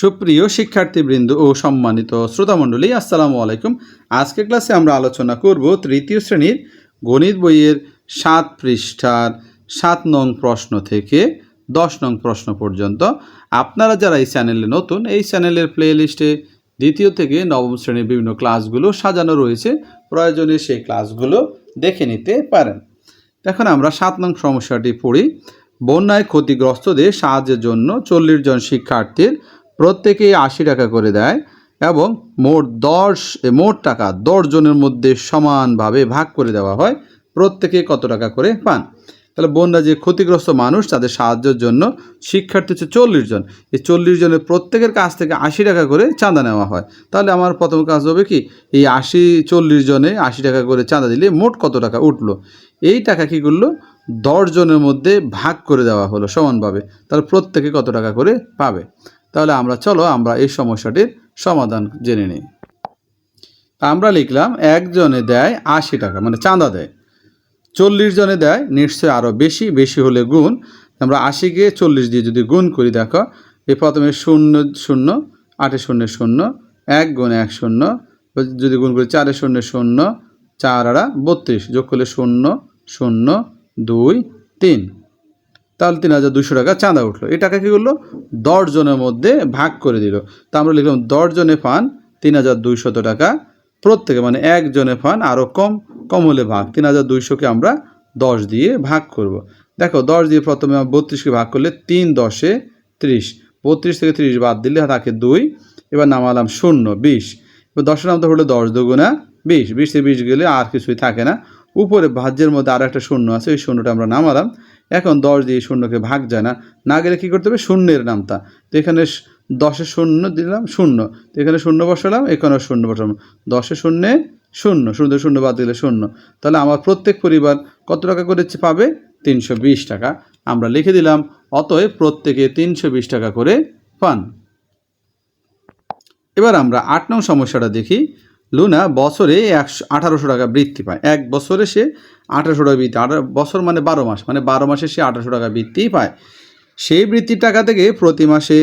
সুপ্রিয় শিক্ষার্থীবৃন্দ ও সম্মানিত শ্রোতামণ্ডলী, আসসালামু আলাইকুম। আজকের ক্লাসে আমরা আলোচনা করব তৃতীয় শ্রেণির গণিত বইয়ের সাত পৃষ্ঠার সাত নং প্রশ্ন থেকে দশ নং প্রশ্ন পর্যন্ত। আপনারা যারা এই চ্যানেলে নতুন, এই চ্যানেলের প্লে লিস্টে দ্বিতীয় থেকে নবম শ্রেণির বিভিন্ন ক্লাসগুলো সাজানো রয়েছে, প্রয়োজনে সেই ক্লাসগুলো দেখে নিতে পারেন। এখন আমরা সাত নং সমস্যাটি পড়ি। বন্যায় ক্ষতিগ্রস্তদের সাহায্যের জন্য চল্লিশ জন শিক্ষার্থীর প্রত্যেকেই আশি টাকা করে দেয় এবং মোট দশ, মোট টাকা দশ জনের মধ্যে সমানভাবে ভাগ করে দেওয়া হয়। প্রত্যেকে কত টাকা করে পান? তাহলে বন্যা যে ক্ষতিগ্রস্ত মানুষ, তাদের সাহায্যের জন্য শিক্ষার্থী হচ্ছে চল্লিশ জন। এই চল্লিশ জনের প্রত্যেকের কাছ থেকে আশি টাকা করে চাঁদা নেওয়া হয়। তাহলে আমার প্রথম কাজ হবে কি? এই আশি, চল্লিশ জনে আশি টাকা করে চাঁদা দিলে মোট কত টাকা উঠল? এই টাকা কী করল? দশ জনের মধ্যে ভাগ করে দেওয়া হলো সমানভাবে। তাহলে প্রত্যেকে কত টাকা করে পাবে? তাহলে আমরা, চলো আমরা এই সমস্যাটির সমাধান জেনে নিই। আমরা লিখলাম একজনে দেয় আশি টাকা মানে চাঁদা দেয়। চল্লিশ জনে দেয় নিশ্চয়ই আরও বেশি বেশি হলে গুণ। আমরা আশিকে চল্লিশ দিয়ে যদি গুণ করি, দেখো এই প্রথমে শূন্য শূন্য, আটে শূন্য শূন্য, এক গুণ এক শূন্য, যদি গুণ করি, চারে শূন্য শূন্য, চার আড়া বত্রিশ, যোগ করলে শূন্য শূন্য, দুই, তিন। তাহলে তিন হাজার দুশো টাকা চাঁদা উঠল। এই টাকা কী করল? দশ জনের মধ্যে ভাগ করে দিল। তা আমরা লিখলাম, দশ জনে পান তিন হাজার দুইশত টাকা। প্রত্যেকে মানে একজনে পান আরও কম কম হলে ভাগ। তিন হাজার দুইশোকে আমরা দশ দিয়ে ভাগ করব। দেখো, দশ দিয়ে প্রথমে বত্রিশকে ভাগ করলে তিন দশে ত্রিশ। বত্রিশ থেকে ত্রিশ বাদ দিলে থাকে দুই। এবার নামালাম শূন্য, বিশ। এবার দশের নামতে হলো দশ দুগুণা বিশ। বিশ থেকে বিশ গেলে আর কিছুই থাকে না। উপরে ভাজ্যের মধ্যে আর একটা শূন্য আছে, ওই শূন্যটা আমরা নামালাম। এখন দশ দিয়ে শূন্যকে ভাগ যায় না। না গেলে কী করতে হবে? শূন্যের নামতা। তো এখানে দশে শূন্য দিলাম, শূন্য। তো এখানে শূন্য বসালাম, এখানেও শূন্য বসালাম। দশে শূন্যে শূন্য শূন্য শূন্য বাদ দিলে শূন্য। তাহলে আমার প্রত্যেক পরিবার কত টাকা করে পাবে? তিনশো বিশ টাকা। আমরা লিখে দিলাম, অতএব প্রত্যেকে তিনশো বিশ টাকা করে পান। এবার আমরা আট নং সমস্যাটা দেখি। লুনা বছরে একশো, আঠারোশো টাকা বৃত্তি পায়। এক বছরে সে আঠারোশো টাকা বৃত্তি, আঠারো, বছর মানে বারো মাস মানে বারো মাসে সে আঠারোশো টাকা বৃত্তি পায়। সেই বৃত্তির টাকা থেকে প্রতি মাসে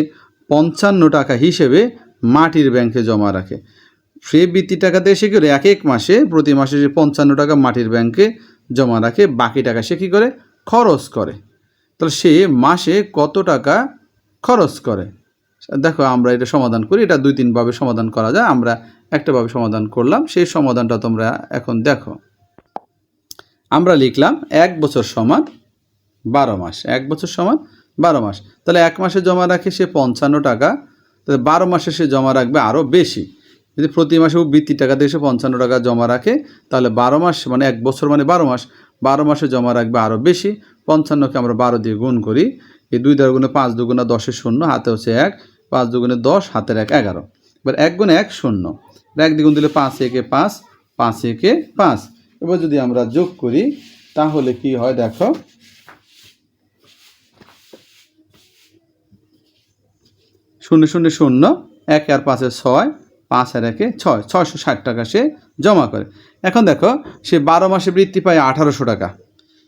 পঞ্চান্ন টাকা হিসেবে মাটির ব্যাংকে জমা রাখে। সেই বৃত্তির টাকাতে সে করে? এক এক মাসে প্রতি মাসে সে পঞ্চান্ন টাকা মাটির ব্যাংকে জমা রাখে। বাকি টাকা সে কী করে? খরচ করে। তাহলে সে মাসে কত টাকা খরচ করে? দেখো, আমরা এটা সমাধান করি, এটা দুই তিনভাবে সমাধান করা যায়, আমরা একটাভাবে সমাধান করলাম, সেই সমাধানটা তোমরা এখন দেখো। আমরা লিখলাম এক বছর সমান বারো মাস, এক বছর সমান বারো মাস। তাহলে এক মাসে জমা রাখে সে পঞ্চান্ন টাকা, তাহলে বারো মাসে সে জমা রাখবে আরও বেশি। যদি প্রতি মাসে বৃত্তি টাকা দিয়ে সে পঞ্চান্ন টাকা জমা রাখে, তাহলে বারো মাস মানে এক বছর মানে বারো মাস, বারো মাসে জমা রাখবে আরও বেশি, পঞ্চান্নকে আমরা বারো দিয়ে গুণ করি এই দুই দ্বার গুণে পাঁচ দুগুণে দশের শূন্য, হাতে হচ্ছে এক, পাঁচ দুগুণে দশ, হাতের এক এগারো। এবার এক গুণে এক শূন্য। এক দ্বিগুণ দিলে পাঁচ একে পাঁচ পাঁচ একে পাঁচ। এবার যদি আমরা যোগ করি, তাহলে কি হয় দেখো? শূন্য শূন্য শূন্য, এক আর পাঁচে ছয়, পাঁচ আর একে ছয়। ছয়শো ষাট টাকা সে জমা করে। এখন দেখো, সে বারো মাসে বৃত্তি পায় আঠারোশো টাকা।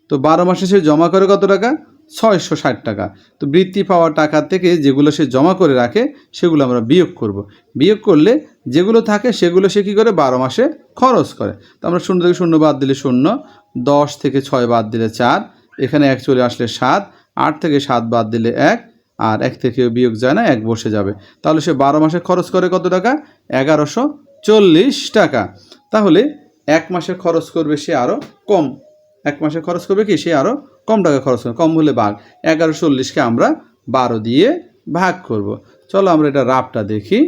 তো বারো মাসে সে জমা করে কত টাকা? ছয়শো ষাট টাকা। তো বৃত্তি পাওয়া টাকা থেকে যেগুলো সে জমা করে রাখে, সেগুলো আমরা বিয়োগ করব। বিয়োগ করলে যেগুলো থাকে, সেগুলো সে কী করে? বারো মাসে খরচ করে। তো আমরা শূন্য থেকে শূন্য বাদ দিলে শূন্য, দশ থেকে ছয় বাদ দিলে চার, এখানে এক চলে আসলে সাত, আট থেকে সাত বাদ দিলে এক, আর এক থেকে বিয়োগ যায় না, এক বসে যাবে। তাহলে সে বারো মাসে খরচ করে কত টাকা? এগারোশো চল্লিশ টাকা। তাহলে এক মাসে খরচ করবে সে আরও কম। এক মাসে খরচ করবে কি? সে আরও কম টাকা খরচ করবে। কম হলে ভাগ এগারো চল্লিশকে আমরা বারো দিয়ে ভাগ করব। চলো আমরা এটা রাফটা দেখি।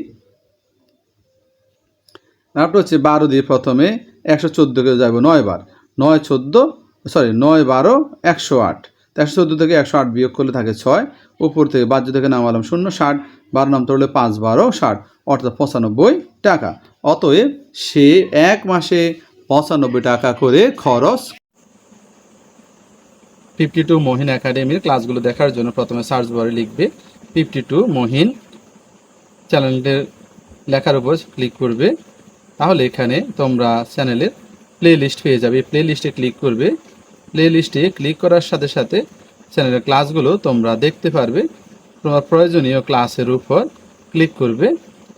রাফটা হচ্ছে বারো দিয়ে প্রথমে একশো চোদ্দোকে যাব নয় বার। নয় চোদ্দ সরি নয় বারো, একশো আট। একশো চোদ্দ থেকে একশো আট বিয়োগ করলে থাকে ছয়। উপর থেকে বাহ্য থেকে নামালাম শূন্য, ষাট। বারো নাম তোলে পাঁচ, বারো, ষাট। অর্থাৎ পঁচানব্বই টাকা। অতএব সে এক মাসে পঁচানব্বই টাকা করে খরচ ফিফটি টু মহিন একাডেমির ক্লাসগুলো দেখার জন্য প্রথমে সার্চ বারে লিখবে ফিফটি টু মহিন চ্যানেলটির লেখার উপর ক্লিক করবে। তাহলে এখানে তোমরা চ্যানেলের প্লে লিস্ট পেয়ে যাবে। প্লে লিস্টে ক্লিক করবে। প্লে লিস্টে ক্লিক করার সাথে সাথে চ্যানেলের ক্লাসগুলো তোমরা দেখতে পারবে। তোমার প্রয়োজনীয় ক্লাসের উপর ক্লিক করবে।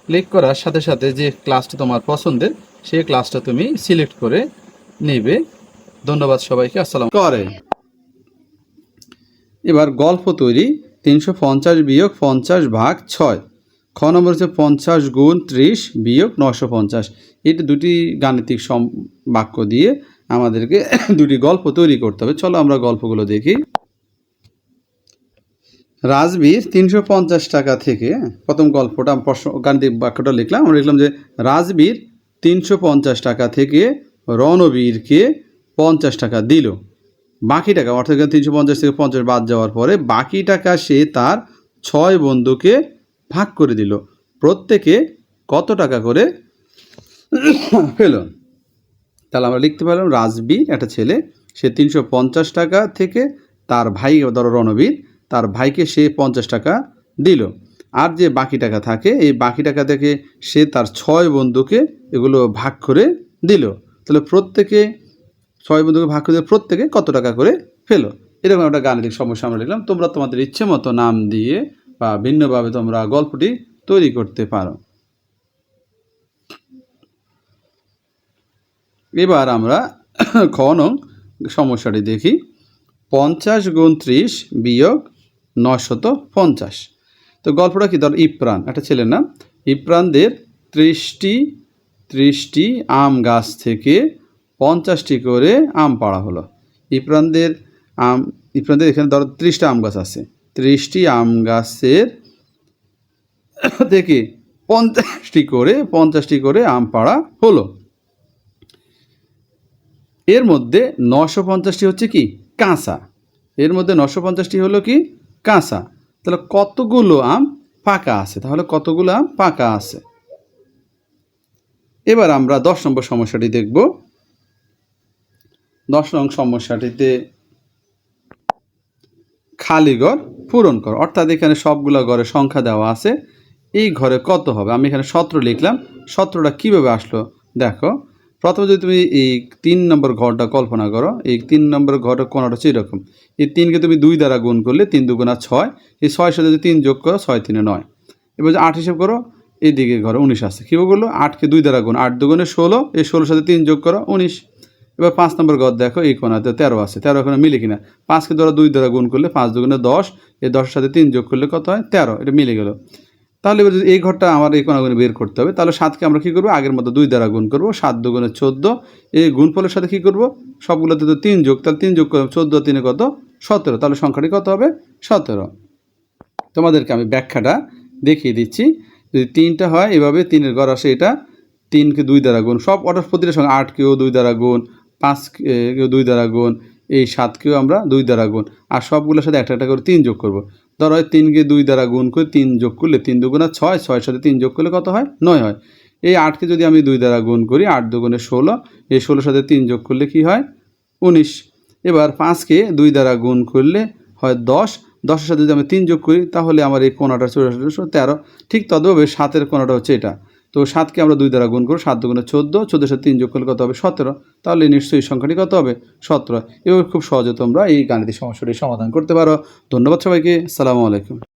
ক্লিক করার সাথে সাথে যে ক্লাসটা তোমার পছন্দের, সেই ক্লাসটা তুমি সিলেক্ট করে নেবে। ধন্যবাদ সবাইকে। আসসালাম করে। এবার গল্প তৈরি তিনশো পঞ্চাশ বিয়োগ পঞ্চাশ ভাগ ছয়। খ নম্বর হচ্ছে পঞ্চাশ গুণ ত্রিশ বিয়োগ নশো পঞ্চাশ। এটা দুটি গাণিতিক সম, বাক্য দিয়ে আমাদেরকে দুটি গল্প তৈরি করতে হবে। চলো আমরা গল্পগুলো দেখি। রাজবীর তিনশো পঞ্চাশ টাকা থেকে, প্রথম গল্পটা প্রশ্ন, গাণিতিক বাক্যটা লিখলাম। আমরা লিখলাম যে, রাজবীর তিনশো পঞ্চাশ টাকা থেকে রণবীরকে পঞ্চাশ টাকা দিল। বাকি টাকা, অর্থাৎ তিনশো পঞ্চাশ থেকে পঞ্চাশ বাদ যাওয়ার পরে বাকি টাকা সে তার ছয় বন্ধুকে ভাগ করে দিল। প্রত্যেকে কত টাকা করে পেল? তাহলে আমরা লিখতে পারলাম, রাজবীর, একটা ছেলে, সে তিনশো পঞ্চাশ টাকা থেকে তার ভাই, ধরো রণবীর, তার ভাইকে সে পঞ্চাশ টাকা দিল। আর যে বাকি টাকা থাকে, এই বাকি টাকা থেকে সে তার ছয় বন্ধুকে এগুলো ভাগ করে দিল। তাহলে প্রত্যেকে ছয় বন্ধুকে ভাগ করে প্রত্যেকে কত টাকা করে ফেলো? এরকম একটা গাণিতিক সমস্যা আমরা লিখলাম তোমরা তোমাদের ইচ্ছে মতো নাম দিয়ে বা ভিন্নভাবে তোমরা গল্পটি তৈরি করতে পারো। এবার আমরা খ নং সমস্যাটি দেখি। পঞ্চাশ গুণ ত্রিশ বিয়োগ নশত পঞ্চাশ। তো গল্পটা কি? ধর ইপ্রাণ, একটা ছেলের নাম। ইপ্রাণদের ত্রিশটি ত্রিশটি আম গাছ থেকে পঞ্চাশটি করে আম পাড়া হলো। ইপ্রাণদের আম ইপ্রাণদের এখানে ধরো ত্রিশটা আম গাছ আছে। ত্রিশটি আম গাছের থেকে পঞ্চাশটি করে পঞ্চাশটি করে আম পাড়া হলো। এর মধ্যে নশো পঞ্চাশটি হচ্ছে কি? কাঁচা। এর মধ্যে নশো পঞ্চাশটি হলো কি? কাঁচা। তাহলে কতগুলো আম পাকা আছে? তাহলে কতগুলো আম পাকা আছে? এবার আমরা দশ নম্বর সমস্যাটি দেখব। দশ নং সমস্যাটিতে খালি ঘর পূরণ কর। অর্থাৎ এখানে সবগুলো ঘরে সংখ্যা দেওয়া আছে। এই ঘরে কত হবে? আমি এখানে সতেরো লিখলাম। সতেরোটা কীভাবে আসলো? দেখো, প্রথমে যদি তুমি এই তিন নম্বর ঘরটা কল্পনা করো, এই তিন নম্বর ঘরটা কোনটা হচ্ছে এরকম। এই তিনকে তুমি দুই দ্বারা গুণ করলে তিন দুগুণা ছয়। এই ছয়ের সাথে যদি তিন যোগ করো, ছয় তিনে নয়। এবার যে আট হিসেব করো, এইদিকে ঘরে উনিশ আসছে কীভাবে করল আটকে দুই দ্বারা গুণ, আট দুগুণে ষোলো। এই ষোলোর সাথে তিন যোগ করো, উনিশ। এবার পাঁচ নম্বর ঘর দেখো, এই কোনাতে তেরো আছে। তেরো এখানে মিলে কিনা? পাঁচকে ধরো দুই দ্বারা গুণ করলে পাঁচ দুগুণে দশ, এই দশের সাথে তিন যোগ করলে কত হয়? তেরো, এটা মিলে গেল। তাহলে এবার যদি এই ঘরটা আমার এই কোনাগুনে বের করতে হবে, তাহলে সাতকে আমরা কী করব? আগের মতো দুই দ্বারা গুণ করব, সাত দুগুণে চোদ্দ, এই গুণফলের সাথে কী করব? সবগুলোতে তো তিন যোগ, তাহলে তিন যোগ করব চোদ্দ, তিনে কত? সতেরো, তাহলে সংখ্যাটি কত হবে? সতেরো। তোমাদেরকে আমি ব্যাখ্যাটা দেখিয়ে দিচ্ছি। যদি তিনটা হয়, এভাবে তিনের ঘর আসে এটা, তিনকে দুই দ্বারা গুণ, সব অর্ডার প্রতিটার সঙ্গে আটকেও দুই দ্বারা গুণ পাঁচকেও দুই দ্বারা গুণ, এই সাতকেও আমরা দুই দ্বারা গুণ, আর সবগুলোর সাথে একটা একটা করে তিন যোগ করব। ধরো তিনকে দুই দ্বারা গুণ করে তিন যোগ করলে তিন দুগুণা ছয়, ছয়ের সাথে তিন যোগ করলে কত হয়? নয় হয়। এই আটকে যদি আমি দুই দ্বারা গুণ করি, আট দুগুণে ষোলো, এই ষোলোর সাথে তিন যোগ করলে কি হয়? উনিশ। এবার পাঁচকে দুই দ্বারা গুণ করলে হয় দশ। দশের সাথে যদি আমি তিন যোগ করি, তাহলে আমার এই কোনাটা আসলে তেরো। ঠিক তদভাবে সাতের কোনাটা হচ্ছে এটা। তো সাতকে আমরা দুই দ্বারা গুণ করব, সাত দুগুণে চোদ্দ চোদ্দোর সাথে তিন যোগ করলে কত হবে? সতেরো। তাহলে নিশ্চয়ই সংখ্যাটি কত হবে? সতেরো। এবার খুব সহজে তোমরা এই গাণিতিক সমস্যাটি সমাধান করতে পারো। ধন্যবাদ সবাইকে। সালামু আলাইকুম।